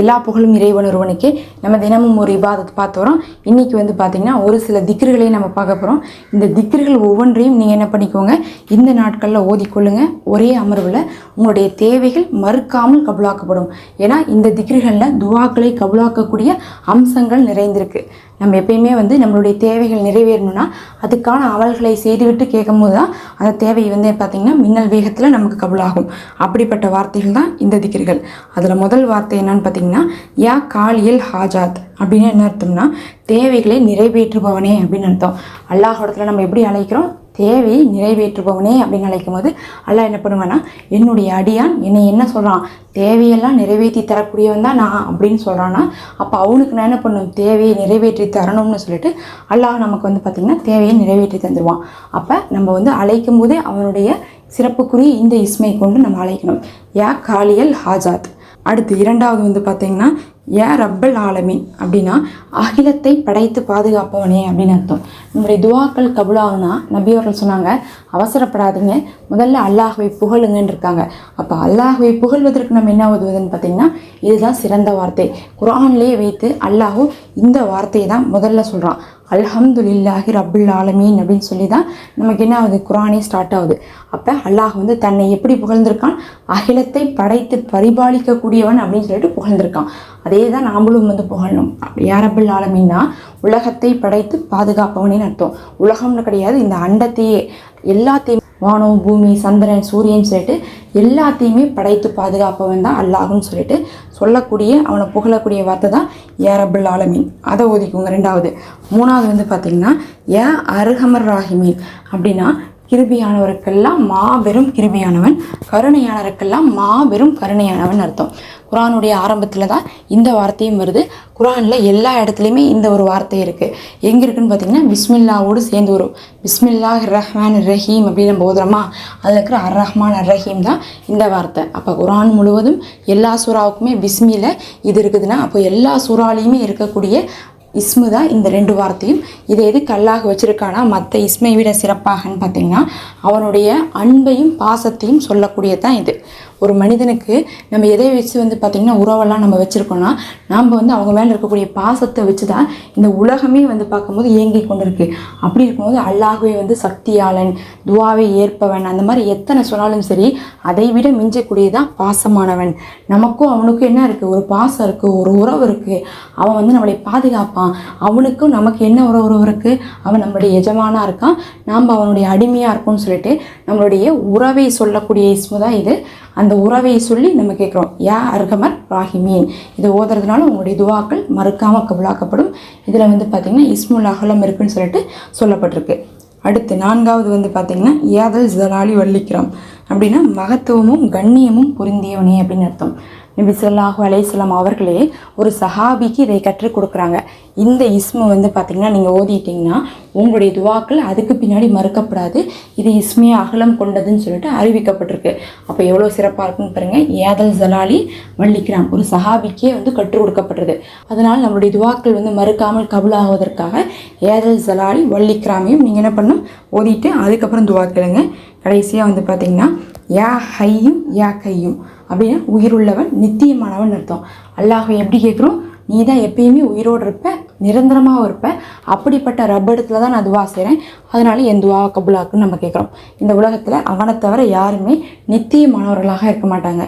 எல்லா புகழும் இறைவன் ஒருவனுக்கே. நம்ம தினமும் ஒரு இபாதத்தை பார்த்து வரோம் இன்றைக்கி வந்து பார்த்திங்கன்னா ஒரு சில திக்ருகளை நம்ம பார்க்க போகிறோம் இந்த திக்ருகள் ஒவ்வொன்றையும் நீங்கள் என்ன பண்ணிக்கோங்க இந்த நாட்களில் ஓதிக்கொள்ளுங்கள் ஒரே அமர்வில் உங்களுடைய தேவைகள் மறுக்காமல் கபுளாக்கப்படும் ஏன்னா இந்த திக்ருகளில் துவாக்களை கபுளாக்கக்கூடிய அம்சங்கள் நிறைந்திருக்கு. நம்ம எப்பயுமே வந்து நம்மளுடைய தேவைகள் நிறைவேறணும்னா அதுக்கான அமல்களை செய்துவிட்டு கேட்கும் போது தான் அந்த தேவை வந்து பார்த்திங்கன்னா மின்னல் வேகத்தில் நமக்கு கபுளாகும் அப்படிப்பட்ட வார்த்தைகள் தான் இந்த திக்ருகள். அதில் முதல் வார்த்தை என்னன்னு பார்த்தீங்கன்னா யா காலியல் ஹாஜாத் அப்படின்னு என்ன அர்த்தம்னா தேவைகளை நிறைவேற்றுபவனே அப்படின்னு அர்த்தம். அல்லாஹோடத்தில் நம்ம எப்படி அழைக்கிறோம்? தேவையை நிறைவேற்றுபவனே அப்படின்னு அழைக்கும் போது அல்லாஹ் என்ன பண்ணுவேன்னா என்னுடைய அடியான் என்னை என்ன சொல்கிறான் தேவையெல்லாம் நிறைவேற்றி தரக்கூடியவன் தான் நான் அப்படின்னு சொல்கிறான்னா அப்போ அவனுக்கு நான் என்ன பண்ணும் தேவையை நிறைவேற்றி தரணும்னு சொல்லிட்டு அல்லாஹ் நமக்கு வந்து பார்த்திங்கன்னா தேவையை நிறைவேற்றி தந்துடுவான் அப்போ நம்ம வந்து அழைக்கும் போதே அவனுடைய சிறப்புக்குரிய இந்த இஸ்மை கொண்டு நம்ம அழைக்கணும். யா காலியல் ஹாஜாத். அடுத்து இரண்டாவது வந்து பார்த்திங்கன்னா ஏன் ரப்பல் ஆலமீன் அப்படின்னா அகிலத்தை படைத்து பாதுகாப்பவனே அப்படின்னு அர்த்தம். நம்முடைய துவாக்கள் கபுலாகுனா நபி அவர்கள் சொன்னாங்க அவசரப்படாதீங்க முதல்ல அல்லாஹுவை புகழுங்கன்னு இருக்காங்க. அப்போ அல்லாஹுவை புகழ்வதற்கு நம்ம என்ன உதவுதுன்னு பார்த்தீங்கன்னா இதுதான் சிறந்த வார்த்தை. குரான்லேயே வைத்து அல்லாஹு இந்த வார்த்தையை தான் முதல்ல சொல்கிறான் அல்ஹம்துலில்லாஹி ரப்புல் ஆலமீன் அப்படின்னு சொல்லி தான் நமக்கு என்ன ஆகுது? குரானே ஸ்டார்ட் ஆகுது. அப்போ அல்லாஹ் வந்து தன்னை எப்படி புகழ்ந்திருக்கான்? அகிலத்தை படைத்து பரிபாலிக்கக்கூடியவன் அப்படின்னு சொல்லிட்டு புகழ்ந்திருக்கான். அதே அதே தான் நாமளும் வந்து புகழணும். யாரபிள் ஆலமின்னா உலகத்தை படைத்து பாதுகாப்பவனேன்னு அர்த்தம். உலகம்னு கிடையாது இந்த அண்டத்தையே எல்லாத்தையும் வானம் பூமி சந்திரன் சூரியன் சொல்லிட்டு எல்லாத்தையுமே படைத்து பாதுகாப்பவன் தான் அல்லாஹ்னு சொல்லிட்டு சொல்லக்கூடிய அவனை புகழக்கூடிய வார்த்தை தான் ஏரபுல் ஆலமீன். அதை ஒதுக்குங்க ரெண்டாவது. மூணாவது வந்து பார்த்திங்கன்னா ஏ அருகமர் ராஹிமீன். அப்படின்னா கிருபியானவருக்கெல்லாம் மாபெரும் கிருபியானவன் கருணையானவருக்கெல்லாம் மாபெரும் கருணையானவன் அர்த்தம். குரானுடைய ஆரம்பத்தில் தான் இந்த வார்த்தையும் வருது. குரானில் எல்லா இடத்துலையுமே இந்த ஒரு வார்த்தை இருக்குது எங்கே இருக்குன்னு பார்த்தீங்கன்னா பிஸ்மில்லாவோடு சேர்ந்து வரும். பிஸ்மில்லா ரஹ்மான் ரஹீம் அப்படின்னு நம்ம ஓதுறோமா? அதில் இருக்கிற அர் ரஹ்மான் அர் ரஹீம் தான் இந்த வார்த்தை. அப்போ குரான் முழுவதும் எல்லா சூறாவுக்குமே பிஸ்மியில் இது இருக்குதுன்னா அப்போ எல்லா சூறாலையுமே இருக்கக்கூடிய இஸ்மு தான் இந்த ரெண்டு வார்த்தையும். இதை எது கல்லாக வச்சுருக்கானா? மற்ற இஸ்மை விட சிறப்பாகன்னு பார்த்திங்கன்னா அவனுடைய அன்பையும் பாசத்தையும் சொல்லக்கூடியது தான் இது. ஒரு மனிதனுக்கு நம்ம எதை வச்சு வந்து பார்த்திங்கன்னா உறவெல்லாம் நம்ம வச்சுருக்கோன்னா நாம் வந்து அவங்க மேலே இருக்கக்கூடிய பாசத்தை வச்சு தான் இந்த உலகமே வந்து பார்க்கும்போது இயங்கி கொண்டிருக்கு. அப்படி இருக்கும்போது அல்லாஹுவே வந்து சக்தியாளன் துவாவை ஏற்பவன் அந்த மாதிரி எத்தனை சொன்னாலும் சரி அதை விட மிஞ்சக்கூடியதான் பாசமானவன். நமக்கும் அவனுக்கும் என்ன இருக்குது ஒரு பாசம் இருக்குது ஒரு உறவு இருக்குது அவன் வந்து நம்மளை பாதுகாப்பான். அவனுக்கும் நமக்கு என்ன ஒரு உறவு இருக்குது அவன் நம்மளுடைய எஜமானாக இருக்கான். நாம் அவனுடைய அடிமையாக இருக்கோம்னு சொல்லிட்டு நம்மளுடைய உறவை சொல்லக்கூடிய இஸ்மு தான் இது. அந்த உறவை சொல்லி நம்ம கேட்குறோம் யா அர்கமர் ராஹிமீன். இதை ஓதுறதுனால உங்களுடைய துவாக்கள் மறுக்காமல் கபுலாக்கப்படும். இதில் வந்து பார்த்திங்கன்னா இஸ்முல் அகலம் இருக்குன்னு சொல்லிட்டு சொல்லப்பட்டிருக்கு. அடுத்து நான்காவது வந்து பார்த்திங்கன்னா ஏதல் ஜலாலி வள்ளிக்கிறோம் அப்படின்னா மகத்துவமும் கண்ணியமும் பொருந்தியவனே அப்படின்னு அர்த்தம். நபி சொல்லாஹு அலையம் அவர்களே ஒரு சஹாபிக்கு இதை கற்றுக் கொடுக்குறாங்க. இந்த இஸ்மு வந்து பார்த்திங்கன்னா நீங்கள் ஓதிட்டீங்கன்னா உங்களுடைய துவாக்கள் அதுக்கு பின்னாடி மறுக்கப்படாது. இது இஸ்மிய அகலம் கொண்டதுன்னு சொல்லிட்டு அறிவிக்கப்பட்டிருக்கு. அப்போ எவ்வளோ சிறப்பாக இருக்குன்னு பாருங்கள் ஏதல் ஜலாலி வள்ளிக்கிறான் ஒரு சஹாபிக்கே வந்து கற்றுக் கொடுக்கப்பட்டது அதனால் நம்மளுடைய துவாக்கள் வந்து மறுக்காமல் கபுலாகுவதற்காக ஏதல் ஜலாலி வள்ளிக்கிறாமையும் நீங்கள் என்ன பண்ணணும்? ஓதிட்டு அதுக்கப்புறம் துவா கேளுங்க. கடைசியாக வந்து பார்த்திங்கன்னா யா ஹையும் யா கையும் அப்படின்னா உயிருள்ளவன் நித்தியமானவன் அர்த்தம். அல்லாஹை எப்படி கேட்குறோம்? நீ தான் எப்பயுமே உயிரோடு இருப்ப நிரந்தரமாக இருப்ப. அப்படிப்பட்ட ரப்படத்தில் தான் நான் துவா செய்கிறேன் அதனால என் துவா கபுலாக்குன்னு நம்ம கேட்குறோம். இந்த உலகத்தில் அவனை தவிர யாருமே நித்தியமானவர்களாக இருக்க மாட்டாங்க.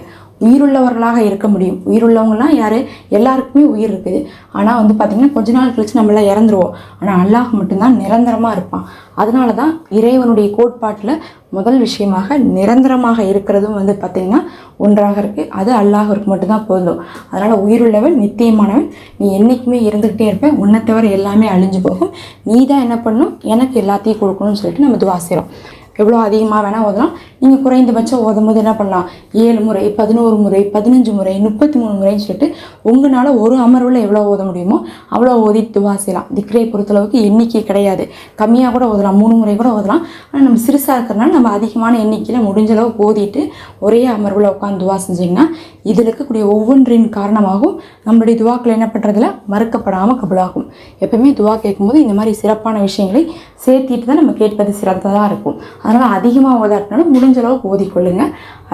உயிருள்ளவர்களாக இருக்க முடியும். உயிருள்ளவங்களாம் யார்? எல்லாருக்குமே உயிர் இருக்குது. ஆனால் வந்து பார்த்திங்கன்னா கொஞ்ச நாள் கழிச்சு நம்மளாம் இறந்துருவோம். ஆனால் அல்லாஹ் மட்டும்தான் நிரந்தரமாக இருப்பான். அதனால தான் இறைவனுடைய கோட்பாட்டில் முதல் விஷயமாக நிரந்தரமாக இருக்கிறதும் வந்து பார்த்திங்கன்னா ஒன்றாக இருக்குது அது அல்லாஹருக்கு மட்டும்தான் பொருந்தும் அதனால் உயிருள்ளவன் நித்தியமானவன் நீ என்றைக்குமே இருந்துக்கிட்டே இருப்பேன் உன்னை தவிர எல்லாமே அழிஞ்சு போகும். நீ தான் என்ன பண்ணணும் எனக்கு எல்லாத்தையும் கொடுக்கணும்னு சொல்லிட்டு நம்ம துவாசிறோம் எவ்வளோ அதிகமாக வேணால் ஓதலாம். நீங்கள் குறைந்தபட்சம் ஓதும் போது என்ன பண்ணலாம்? ஏழு முறை பதினோரு முறை பதினஞ்சு முறை முப்பத்தி மூணு முறைன்னு சொல்லிட்டு உங்களால் ஒரு அமர்வில் எவ்வளோ ஓத முடியுமோ அவ்வளோ ஓதி துவா செய்யலாம் திக்ரை பொறுத்தளவுக்கு எண்ணிக்கை கிடையாது. கம்மியாக கூட ஓதலாம். மூணு முறை கூட ஓதலாம். ஆனால் நம்ம சிறுசாக இருக்கிறனால நம்ம அதிகமான எண்ணிக்கையில் முடிஞ்ச அளவுக்கு ஓதிட்டு ஒரே அமர்வில் உட்காந்து துவா செஞ்சிங்கன்னா இதில் இருக்கக்கூடிய ஒவ்வொன்றின் காரணமாகவும் நம்மளுடைய துவாக்கள் என்ன பண்ணுறதுல மறுக்கப்படாமல் கபலாகும். எப்பவுமே துவா கேட்கும்போது இந்த மாதிரி சிறப்பான விஷயங்களை சேர்த்திட்டு தான் நம்ம கேட்பது சிறந்ததாக இருக்கும். அதனால் அதிகமாக ஓதாட்டினாலும் முடிஞ்ச அளவுக்கு ஓதிக்கொள்ளுங்க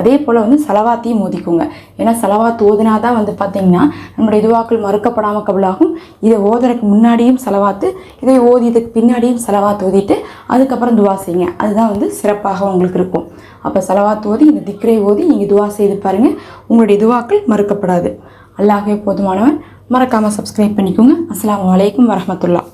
அதே போல் வந்து செலவாத்தையும் ஓதிக்கோங்க ஏன்னா செலவாத்து ஓதினா தான் வந்து பார்த்தீங்கன்னா நம்மளுடைய இதுவாக்கள் மறுக்கப்படாமல் கபலாகும். இதை ஓதுறதுக்கு முன்னாடியும் செலவாத்து இதை ஓதியதுக்கு பின்னாடியும் செலவாத்து ஓதிட்டு அதுக்கப்புறம் துவா செய்யுங்க. அதுதான் வந்து சிறப்பாக உங்களுக்கு இருக்கும். அப்போ செலவாத்து ஓதி இந்த திக்ரை ஓதி நீங்கள் துவா செய்து பாருங்கள் உங்களுடைய துவாக்கள் மறுக்கப்படாது. அல்லாஹே போதுமானவன். மறக்காமல் சப்ஸ்கிரைப் பண்ணிக்கோங்க. அஸ்லாம் வலைக்கம் வரமத்துல்லா